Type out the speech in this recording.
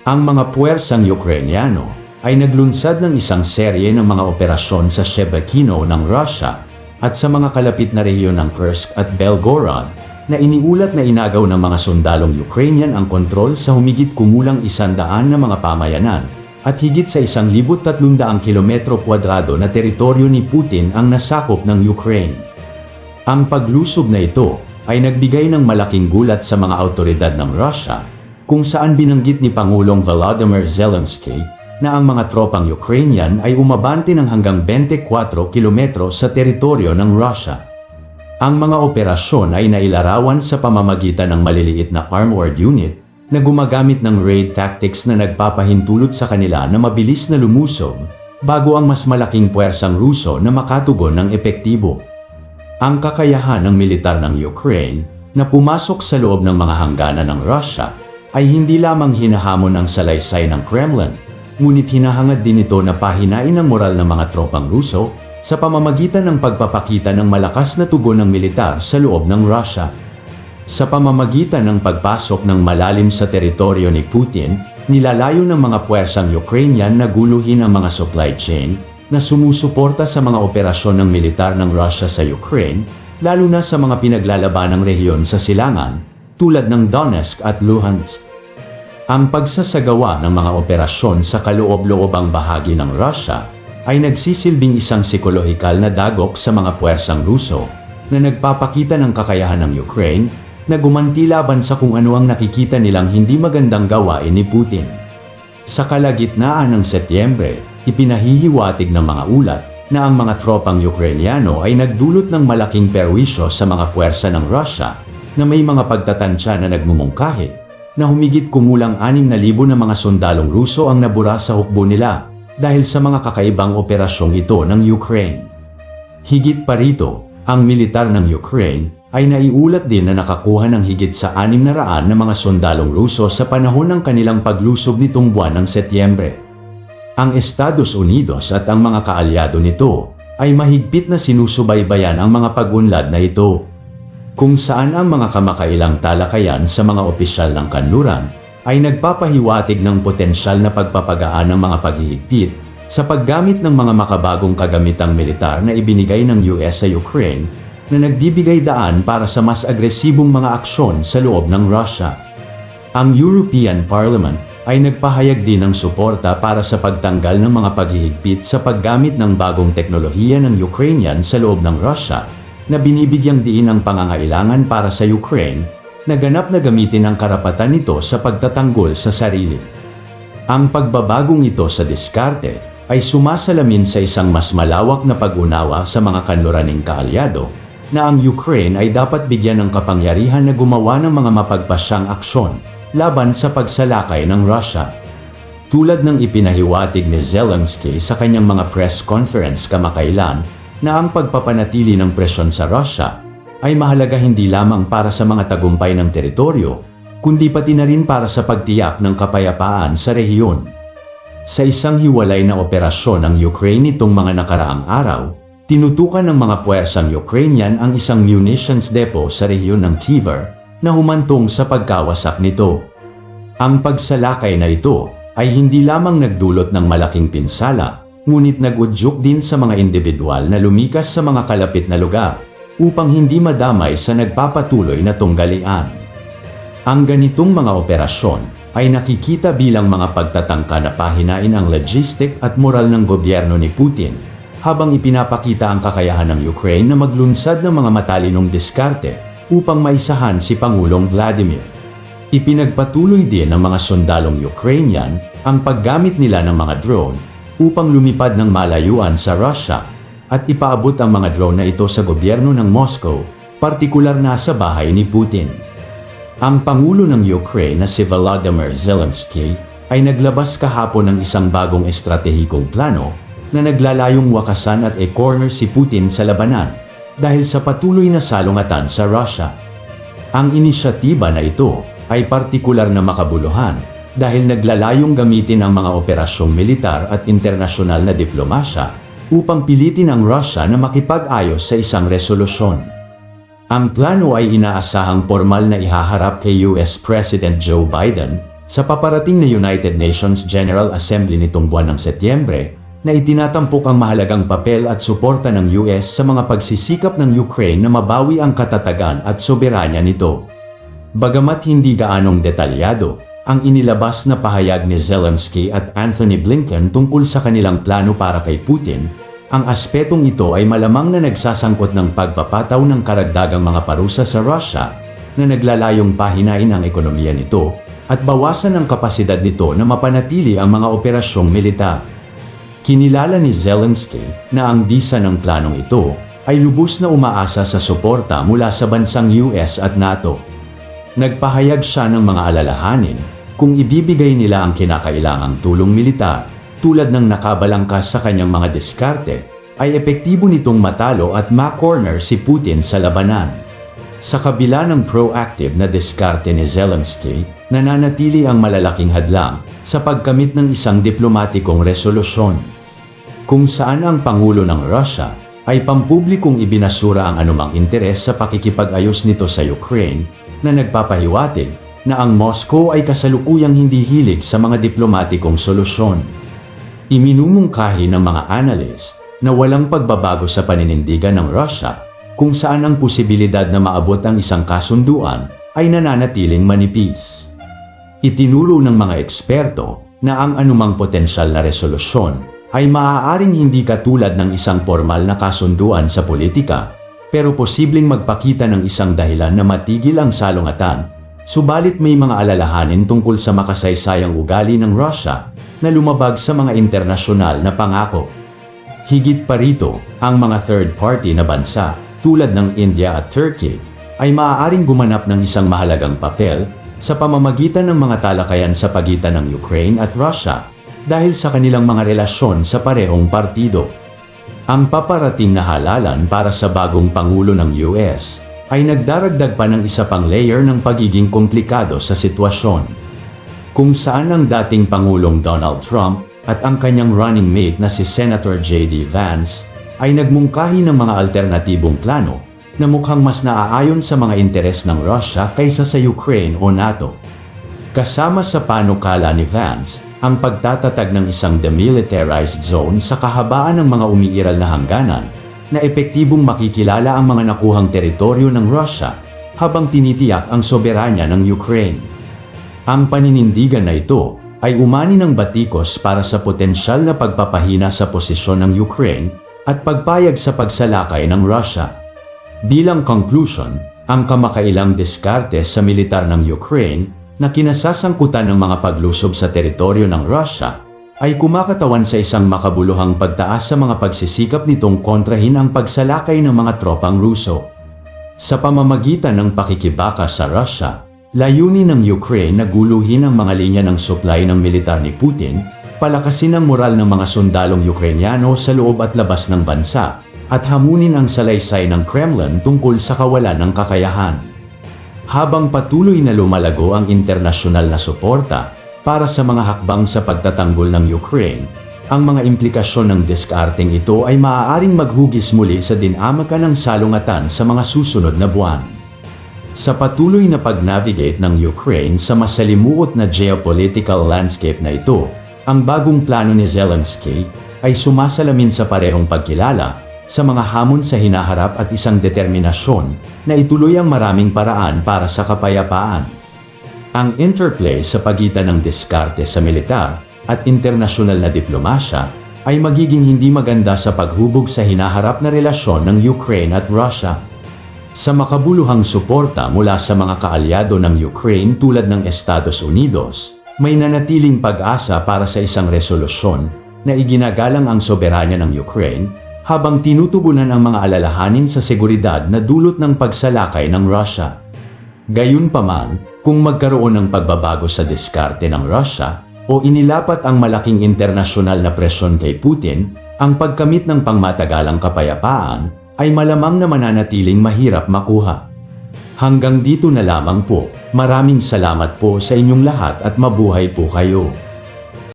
Ang mga puwersang Ukrainiano ay naglunsad ng isang serye ng mga operasyon sa Shebekino ng Russia at sa mga kalapit na rehiyon ng Kursk at Belgorod na iniulat na inagaw ng mga sundalong Ukrainian ang kontrol sa humigit kumulang isandaan na mga pamayanan at higit sa isang libut tatlundaang kilometro kwadrado na teritoryo ni Putin ang nasakop ng Ukraine. Ang paglusob na ito ay nagbigay ng malaking gulat sa mga autoridad ng Russia kung saan binanggit ni Pangulong Volodymyr Zelensky na ang mga tropang Ukrainian ay umabante ng hanggang 24 kilometro sa teritoryo ng Russia. Ang mga operasyon ay nailarawan sa pamamagitan ng maliliit na armored unit na gumagamit ng raid tactics na nagpapahintulot sa kanila na mabilis na lumusob bago ang mas malaking puwersang Ruso na makatugon ng epektibo. Ang kakayahan ng militar ng Ukraine na pumasok sa loob ng mga hangganan ng Russia ay hindi lamang hinahamon ang salaysay ng Kremlin, ngunit hinahangad din ito na pahinain ang moral ng mga tropang Ruso sa pamamagitan ng pagpapakita ng malakas na tugon ng militar sa loob ng Russia. Sa pamamagitan ng pagpasok ng malalim sa teritoryo ni Putin, nilalayo ng mga puwersang Ukrainian na guluhin ang mga supply chain na sumusuporta sa mga operasyon ng militar ng Russia sa Ukraine, lalo na sa mga pinaglalabanang rehiyon sa silangan, tulad ng Donetsk at Luhansk. Ang pagsasagawa ng mga operasyon sa kaloob-loobang bahagi ng Russia ay nagsisilbing isang psikolohikal na dagok sa mga puwersang Ruso na nagpapakita ng kakayahan ng Ukraine na gumanti laban sa kung ano ang nakikita nilang hindi magandang gawain ni Putin. Sa kalagitnaan ng Setyembre, ipinahihiwatig ng mga ulat na ang mga tropang Ukrainiano ay nagdulot ng malaking perwisyo sa mga puwersa ng Russia na may mga pagtatansya na nagmumungkahi na humigit kumulang 6,000 na mga sundalong Ruso ang nabura sa hukbo nila dahil sa mga kakaibang operasyong ito ng Ukraine. Higit pa rito, ang militar ng Ukraine ay naiulat din na nakakuha ng higit sa 600 na mga sundalong Ruso sa panahon ng kanilang paglusob nitong buwan ng Setyembre. Ang Estados Unidos at ang mga kaalyado nito ay mahigpit na sinusubaybayan ang mga pag-unlad na ito. Kung saan ang mga kamakailang talakayan sa mga opisyal ng kanluran ay nagpapahiwatig ng potensyal na pagpapagaan ng mga paghihigpit sa paggamit ng mga makabagong kagamitang militar na ibinigay ng US sa Ukraine na nagbibigay daan para sa mas agresibong mga aksyon sa loob ng Russia. Ang European Parliament ay nagpahayag din ng suporta para sa pagtanggal ng mga paghihigpit sa paggamit ng bagong teknolohiya ng Ukrainian sa loob ng Russia na binibigyang diin ang pangangailangan para sa Ukraine na ganap na gamitin ang karapatan nito sa pagtatanggol sa sarili. Ang pagbabagong ito sa diskarte ay sumasalamin sa isang mas malawak na pag-unawa sa mga kanluraning kaalyado na ang Ukraine ay dapat bigyan ng kapangyarihan na gumawa ng mga mapagpasyang aksyon laban sa pagsalakay ng Russia. Tulad ng ipinahiwatig ni Zelensky sa kanyang mga press conference kamakailan na ang pagpapanatili ng presyon sa Russia ay mahalaga hindi lamang para sa mga tagumpay ng teritoryo, kundi pati na rin para sa pagtiyak ng kapayapaan sa rehiyon. Sa isang hiwalay na operasyon ng Ukraine nitong mga nakaraang araw, tinutukan ng mga puwersang Ukrainian ang isang munitions depot sa rehiyon ng Tver na humantong sa pagkawasak nito. Ang pagsalakay na ito ay hindi lamang nagdulot ng malaking pinsala, ngunit nagudyok din sa mga individual na lumikas sa mga kalapit na lugar upang hindi madamay sa nagpapatuloy na tunggalian. Ang ganitong mga operasyon ay nakikita bilang mga pagtatangka na pahinain ang logistic at moral ng gobyerno ni Putin habang ipinapakita ang kakayahan ng Ukraine na maglunsad ng mga matalinong diskarte upang maisahan si Pangulong Vladimir. Ipinagpatuloy din ng mga sundalong Ukrainian ang paggamit nila ng mga drone upang lumipad ng malayuan sa Russia at ipaabot ang mga drone na ito sa gobyerno ng Moscow, partikular na sa bahay ni Putin. Ang Pangulo ng Ukraine na si Volodymyr Zelensky ay naglabas kahapon ng isang bagong estratehikong plano na naglalayong wakasan at e-corner si Putin sa labanan dahil sa patuloy na salungatan sa Russia. Ang inisyatiba na ito ay partikular na makabuluhan dahil naglalayong gamitin ang mga operasyong militar at internasyonal na diplomasya upang pilitin ang Russia na makipag-ayos sa isang resolusyon. Ang plano ay inaasahang formal na ihaharap kay US President Joe Biden sa paparating na United Nations General Assembly nitong buwan ng Setyembre na itinatampok ang mahalagang papel at suporta ng US sa mga pagsisikap ng Ukraine na mabawi ang katatagan at soberanya nito. Bagamat hindi gaanong detalyado, ang inilabas na pahayag ni Zelensky at Anthony Blinken tungkol sa kanilang plano para kay Putin, ang aspetong ito ay malamang na nagsasangkot ng pagpapataw ng karagdagang mga parusa sa Russia na naglalayong pahinain ang ekonomiya nito at bawasan ang kapasidad nito na mapanatili ang mga operasyong militar. Kinilala ni Zelensky na ang bisa ng planong ito ay lubos na umaasa sa suporta mula sa bansang US at NATO. Nagpahayag siya ng mga alalahanin kung ibibigay nila ang kinakailangang tulong militar tulad ng nakabalangkas sa kanyang mga diskarte ay epektibo nitong matalo at ma-corner si Putin sa labanan. Sa kabila ng proactive na diskarte ni Zelensky, nananatili ang malalaking hadlang sa pagkamit ng isang diplomatikong resolusyon. Kung saan ang Pangulo ng Russia ay pampublikong ibinasura ang anumang interes sa pakikipag-ayos nito sa Ukraine na nagpapahiwatig na ang Moscow ay kasalukuyang hindi hilig sa mga diplomatikong solusyon. Iminumungkahi ng mga analyst na walang pagbabago sa paninindigan ng Russia kung saan ang posibilidad na maabot ang isang kasunduan ay nananatiling manipis. Itinuro ng mga eksperto na ang anumang potensyal na resolusyon ay maaaring hindi katulad ng isang formal na kasunduan sa politika, pero posibleng magpakita ng isang dahilan na matigil ang salungatan, subalit may mga alalahanin tungkol sa makasaysayang ugali ng Russia na lumabag sa mga internasyonal na pangako. Higit pa rito, ang mga third party na bansa tulad ng India at Turkey, ay maaaring gumanap ng isang mahalagang papel sa pamamagitan ng mga talakayan sa pagitan ng Ukraine at Russia dahil sa kanilang mga relasyon sa parehong partido. Ang paparating na halalan para sa bagong Pangulo ng US ay nagdaragdag pa ng isa pang layer ng pagiging komplikado sa sitwasyon. Kung saan ang dating Pangulong Donald Trump at ang kanyang running mate na si Senator J.D. Vance ay nagmungkahi ng mga alternatibong plano na mukhang mas naaayon sa mga interes ng Russia kaysa sa Ukraine o NATO. Kasama sa panukala ni Vance, ang pagtatatag ng isang demilitarized zone sa kahabaan ng mga umiiral na hangganan na epektibong makikilala ang mga nakuhang teritoryo ng Russia habang tinitiyak ang soberanya ng Ukraine. Ang paninindigan na ito ay umani ng batikos para sa potensyal na pagpapahina sa posisyon ng Ukraine at pagpayag sa pagsalakay ng Russia. Bilang conclusion, ang kamakailang diskarte sa militar ng Ukraine na kinasasangkutan ng mga paglusob sa teritoryo ng Russia ay kumakatawan sa isang makabuluhang pagtaas sa mga pagsisikap nitong kontrahin ang pagsalakay ng mga tropang Ruso. Sa pamamagitan ng pakikibaka sa Russia, layunin ng Ukraine na guluhin ang mga linya ng supply ng militar ni Putin palakasin ang moral ng mga sundalong Ukrainyano sa loob at labas ng bansa, at hamunin ang salaysay ng Kremlin tungkol sa kawalan ng kakayahan. Habang patuloy na lumalago ang internasyonal na suporta para sa mga hakbang sa pagtatanggol ng Ukraine, ang mga implikasyon ng diskarteng ito ay maaaring maghugis muli sa dinamakan ng salungatan sa mga susunod na buwan. Sa patuloy na pag-navigate ng Ukraine sa masalimuot na geopolitical landscape na ito, ang bagong plano ni Zelensky ay sumasalamin sa parehong pagkilala sa mga hamon sa hinaharap at isang determinasyon na ituloy ang maraming paraan para sa kapayapaan. Ang interplay sa pagitan ng diskarte sa militar at internasyonal na diplomasya ay magiging hindi maganda sa paghubog sa hinaharap na relasyon ng Ukraine at Russia. Sa makabuluhang suporta mula sa mga kaalyado ng Ukraine tulad ng Estados Unidos, may nanatiling pag-asa para sa isang resolusyon na iginagalang ang soberanya ng Ukraine habang tinutugunan ang mga alalahanin sa seguridad na dulot ng pagsalakay ng Russia. Gayunpaman, kung magkaroon ng pagbabago sa diskarte ng Russia o inilapat ang malaking internasyonal na presyon kay Putin, ang pagkamit ng pangmatagalang kapayapaan ay malamang na mananatiling mahirap makuha. Hanggang dito na lamang po. Maraming salamat po sa inyong lahat at mabuhay po kayo.